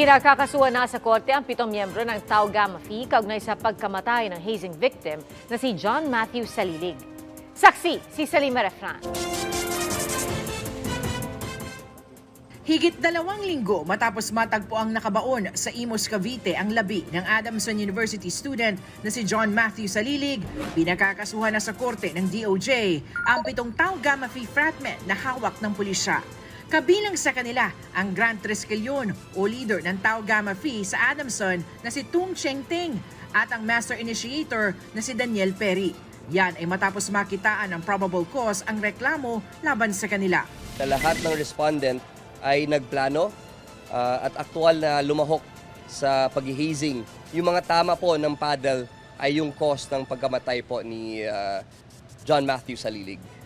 Pinakakasuhan na sa korte ang pitong miyembro ng Tau Gamma Phi kaugnay sa pagkamatay ng hazing victim na si John Matthew Salilig. Saksi si Salima Refran. Higit dalawang linggo matapos matagpo ang nakabaon sa Imos, Cavite ang labi ng Adamson University student na si John Matthew Salilig, pinakakasuhan na sa korte ng DOJ ang pitong Tau Gamma Phi fratmen na hawak ng pulisya. Kabilang sa kanila ang Grand Triskelion o leader ng Tau Gamma Phi sa Adamson na si Tung Cheng Ting at ang master initiator na si Daniel Perry. Yan ay matapos makitaan ng probable cause ang reklamo laban sa kanila. na lahat ng respondent ay nagplano ah, at aktual na lumahok sa paghihazing. Yung mga tama po ng paddle ay yung cause ng pagkamatay po ni ah, John Matthew Salilig.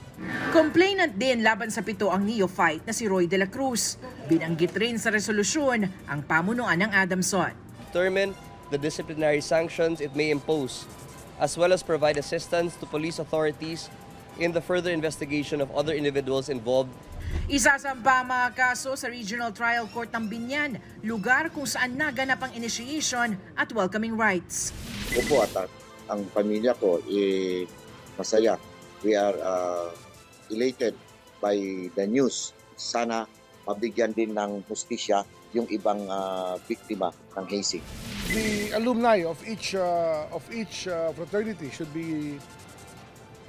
Complainant din laban sa pito ang neophyte na si Roy de la Cruz. Binanggit rin sa resolusyon ang pamunuan ng Adamson. Determine the disciplinary sanctions it may impose, as well as provide assistance to police authorities in the further investigation of other individuals involved Isasampa ang mga kaso sa Regional Trial Court ng Binyan, lugar kung saan naganap ang initiation at welcoming rights. ko po at ang- ang pamilya ko eh, masaya. We are uh, elated by the news. Sana mabigyan din ng hustisya yung ibang uh, biktima ng hazing. the alumni of each uh, of each uh, fraternity should be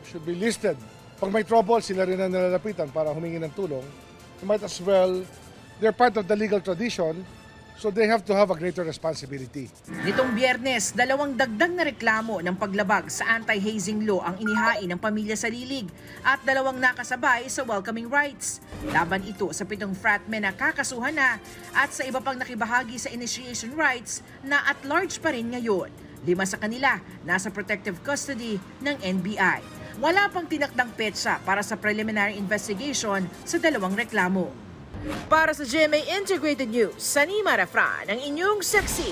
should be listed. Pag may trouble, sila rin ang nalalapitan para humingi ng tulong. You might as well, they're part of the legal tradition, so they have to have a greater responsibility. Nitong biyernes, dalawang dagdag na reklamo ng paglabag sa anti-hazing law ang inihain ng pamilya sa lilig at dalawang nakasabay sa welcoming rights. Laban ito sa pitong fratmen na kakasuhan na at sa iba pang nakibahagi sa initiation rights na at large pa rin ngayon. Lima sa kanila nasa protective custody ng NBI. Wala pang tinakdang petsa para sa preliminary investigation sa dalawang reklamo. Para sa GMA Integrated News, Sanima Refran, ang inyong saksi